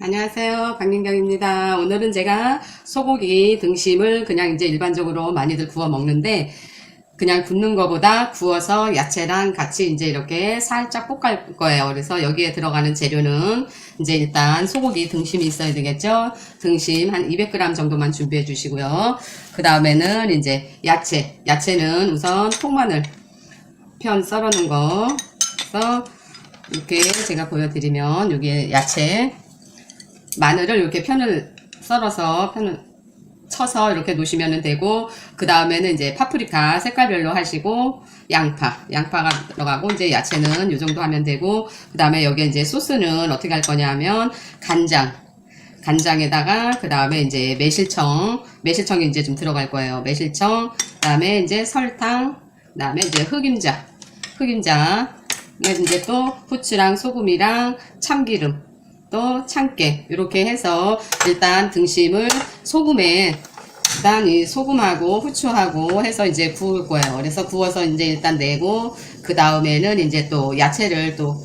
안녕하세요. 박민경입니다. 오늘은 제가 소고기 등심을 그냥 이제 일반적으로 많이들 구워 먹는데 그냥 굽는 거보다 구워서 야채랑 같이 이제 이렇게 살짝 볶을 거예요. 그래서 여기에 들어가는 재료는 이제 일단 소고기 등심이 있어야 되겠죠. 등심 한 200g 정도만 준비해 주시고요. 그 다음에는 이제 야채. 야채는 우선 통마늘 편 썰어 놓은 거. 그래서 이렇게 제가 보여드리면 여기에 야채 마늘을 이렇게 편을 썰어서 편을 쳐서 이렇게 놓으시면 되고 그 다음에는 이제 파프리카 색깔별로 하시고 양파 양파가 들어가고 이제 야채는 이 정도 하면 되고 그 다음에 여기에 이제 소스는 어떻게 할 거냐면 간장. 간장에다가 그 다음에 이제 매실청. 매실청이 이제 좀 들어갈 거예요. 매실청. 그 다음에 이제 설탕. 그 다음에 이제 흑임자. 흑임자 이제 또 후추랑 소금이랑 참기름 또 참깨 이렇게 해서 일단 등심을 소금에 일단 이 소금하고 후추하고 해서 이제 구울 거예요. 그래서 구워서 이제 일단 내고 그 다음에는 이제 또 야채를 또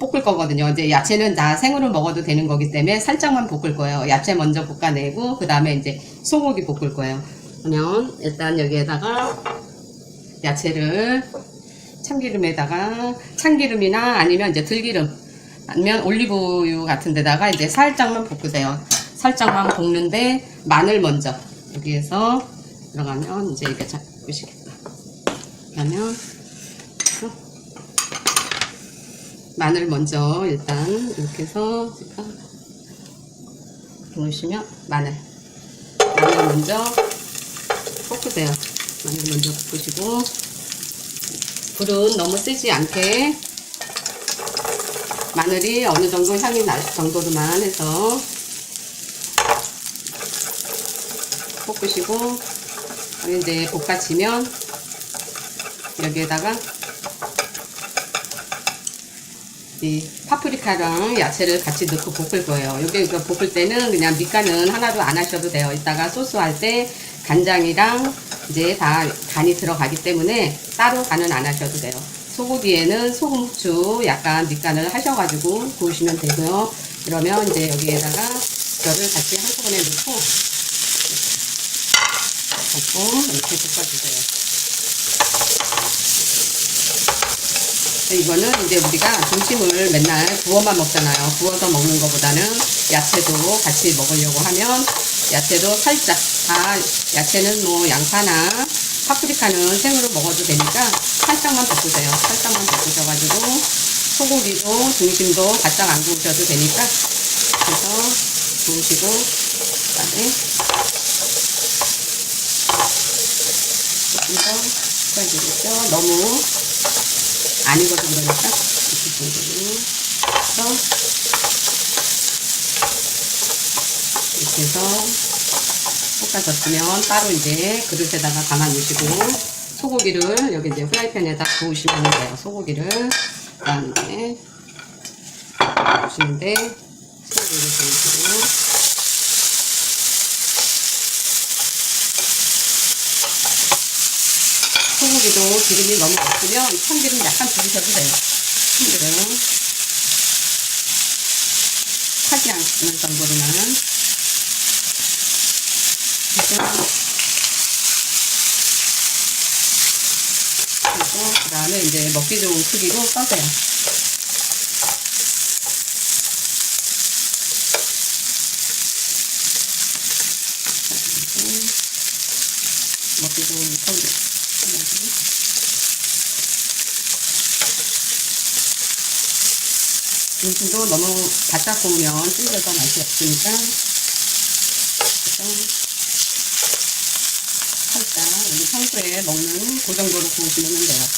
볶을 거거든요. 이제 야채는 다 생으로 먹어도 되는 거기 때문에 살짝만 볶을 거예요. 야채 먼저 볶아내고 그 다음에 이제 소고기 볶을 거예요. 그러면 일단 여기에다가 야채를 참기름에다가 참기름이나 아니면 이제 들기름 아니면 올리브유 같은 데다가 이제 살짝만 볶으세요. 살짝만 볶는데 마늘 먼저 여기에서 들어가면 이제 이렇게 잡으시겠다. 그러면 마늘 먼저 일단 이렇게 해서 제가 보시면 마늘 마늘 먼저 볶으세요. 마늘 먼저 볶으시고 불은 너무 세지 않게 마늘이 어느 정도 향이 날 정도로만 해서 볶으시고 이제 볶아지면 여기에다가 이 파프리카랑 야채를 같이 넣고 볶을 거예요. 여기 이거 볶을 때는 그냥 밑간은 하나도 안 하셔도 돼요. 이따가 소스 할 때 간장이랑 이제 다 간이 들어가기 때문에 따로 간은 안 하셔도 돼요. 소고기에는 소금, 후추 약간 밑간을 하셔가지고 구우시면 되고요. 그러면 이제 여기에다가 이거를 같이 한꺼번에 넣고 볶고 이렇게 볶아주세요. 이거는 이제 우리가 등심을 맨날 구워만 먹잖아요. 구워서 먹는 것보다는 야채도 같이 먹으려고 하면 야채도 살짝 다 야채는 뭐 양파나 파프리카는 생으로 먹어도 되니까 살짝만 볶으세요. 살짝만 볶으셔가지고 소고기도 등심도 바짝 안 구우셔도 되니까 그래서 구우시고 그다음에 조금 더 볶아주겠죠. 너무 안 익어도 그러니까 이렇게 정도로 해서 이렇게 해서 볶아졌으면 따로 이제 그릇에다가 담아 놓으시고 소고기를 여기 이제 프라이팬에다 구우시면 돼요. 소고기를 그다음에 구우시는데 소고기를 구우시고 소고기도 기름이 너무 없으면 참기름 약간 부으셔도 돼요. 참기름 타지 않는 정도로만 그리고 그 다음에 이제 먹기 좋은 크기로 써세요. 먹기 좋은 크기로. 등심도 너무 바짝 구우면 찔겨서 맛이 없으니까 살짝 우리 평소에 먹는 그 정도로 구우시면 돼요.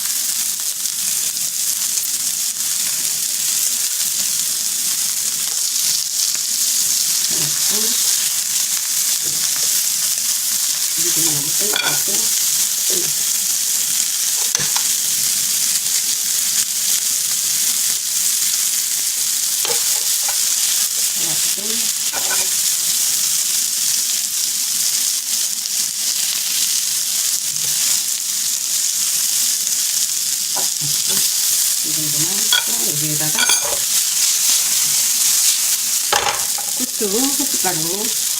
이게 너무 센 것 같고 이 정도만 또 여기에다가 후추, 후춧가루